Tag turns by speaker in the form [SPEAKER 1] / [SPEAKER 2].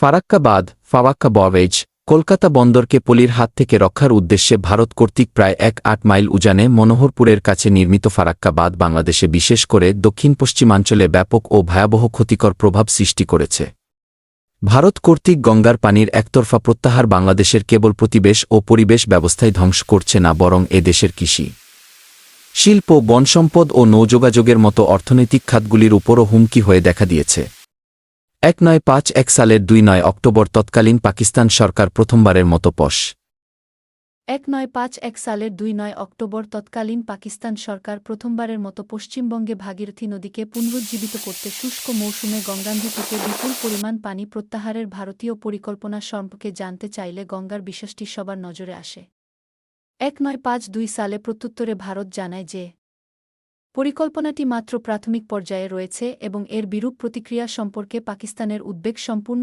[SPEAKER 1] ফারাক্কা বাঁধ ফাওয়াক্কা বওয়েজ কলকাতা বন্দরকে পলির হাত থেকে রক্ষার উদ্দেশ্যে ভারত কর্তৃক প্রায় এক আট মাইল উজানে মনোহরপুরের কাছে নির্মিত ফারাক্কাবাদ বাংলাদেশে বিশেষ করে দক্ষিণ পশ্চিমাঞ্চলে ব্যাপক ও ভয়াবহ ক্ষতিকর প্রভাব সৃষ্টি করেছে। ভারত কর্তৃক গঙ্গার পানির একতরফা প্রত্যাহার বাংলাদেশের কেবল প্রতিবেশ ও পরিবেশ ব্যবস্থায় ধ্বংস করছে না বরং এ দেশের কৃষি। শিল্প বনসম্পদ ও নৌযোগাযোগের মতো অর্থনৈতিক খাতগুলির উপরও হুমকি হয়ে দেখা দিয়েছে। এক নয় পাঁচ এক সালের দুই নয় অক্টোবর তৎকালীন পাকিস্তান সরকার প্রথমবারের মতো পশ।
[SPEAKER 2] এক নয় পাঁচ এক সালের দুই নয় অক্টোবর তৎকালীন পাকিস্তান সরকার প্রথমবারের মতো পশ্চিমবঙ্গে ভাগীরথী নদীকে পুনরুজ্জীবিত করতে শুষ্ক মৌসুমে গঙ্গান্ধী থেকে বিপুল পরিমাণ পানি প্রত্যাহারের ভারতীয় পরিকল্পনা সম্পর্কে জানতে চাইলে গঙ্গার বিশ্বাসটি সবার নজরে আসে। এক নয় পাঁচ দুই সালে প্রত্যুত্তরে ভারত জানায় যে পরিকল্পনাটি মাত্র প্রাথমিক পর্যায়ে রয়েছে এবং এর বিরূপ প্রতিক্রিয়া সম্পর্কে পাকিস্তানের উদ্বেগ সম্পূর্ণ